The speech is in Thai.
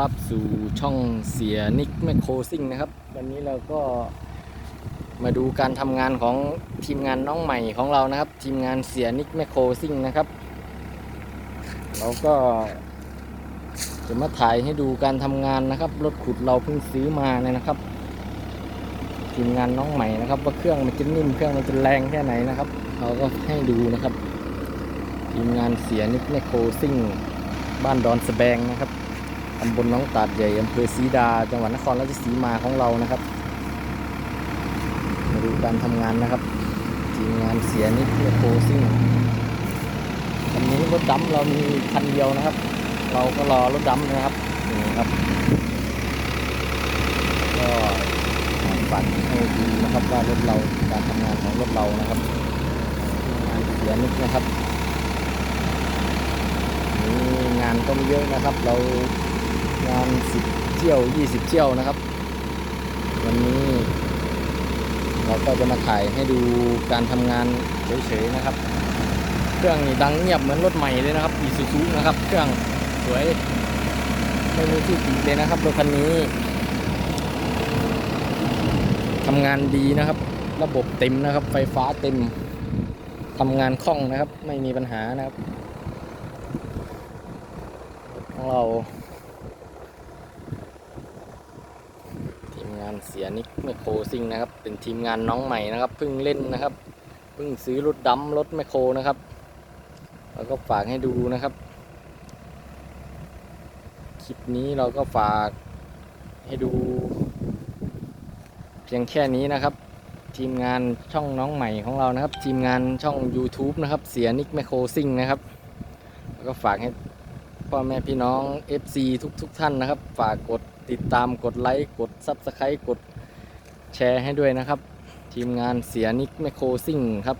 รับสู่ช่องเสียนิกแมคโครซิ่งนะครับ วันนี้เราก็มาดูการทำงานของทีมงานน้องใหม่ของเรานะครับ ทีมงานเสียนิกแมคโครซิ่งนะครับ เราก็จะมาถ่ายให้ดูการทำงานนะครับ รถขุดเราเพิ่งซื้อมาเนี่ยนะครับ ทีมงานน้องใหม่นะครับ ว่าเครื่องมันจะนิ่มเครื่องมันจะแรงแค่ไหนนะครับ เราก็ให้ดูนะครับ ทีมงานเสียนิกแมคโครซิ่งบ้านดอนสแบงนะครับำบลน้องตาดใหญ่อำเภอศรีดา จังหวัดนครราชสีมาของเรานะครับ มาดูการทำงานนะครับ ทีมงานเสียนิดเพื่อโคซิ่งวันนี้รถดำเรามีคันเดียวนะครับ เราก็รอรถดำนะครับนี่ครับ ก็ฝันให้ดูนะครับว่ารถเราการทำงานของรถเรานะครับงานเสียนิดนะครับมีงานก็ไม่เยอะนะครับเรา งานสิบเที่ยวยี่สิบเที่ยวนะครับ วันนี้ เราก็จะมาถ่ายให้ดูการทำงานเฉยๆนะครับ เครื่องนี่ดังเงียบเหมือนรถใหม่เลยนะครับอีซูซูนะครับ เครื่องสวยไม่มีที่ติเลยนะครับรถคันนี้ทำงานดีนะครับ ระบบเต็มนะครับ ไฟฟ้าเต็มทำงานคล่องนะครับ ไม่มีปัญหานะครับของเรา ทีมงานเสียนิกแมคโครซิงนะครับ เป็นทีมงานน้องใหม่นะครับเพิ่งเล่นนะครับเพิ่งซื้อรถดำรถแมคโครนะครับ แล้วก็ฝากให้ดูนะครับคลิปนี้เราก็ฝากให้ดู เพียงแค่นี้นะครับ ทีมงานช่องน้องใหม่ของเรานะครับ ทีมงานช่อง YouTube นะครับ เสียนิกแมคโครซิงนะครับ แล้วก็ฝากให้พ่อแม่พี่น้อง FC ทุกทุกท่านนะครับ ฝากกด ติดตามกดไลค์กด s u b สไครต์กดแชร์ให้ด้วยนะครับ ทีมงานเสียนิกแมคโครซิ่งครับ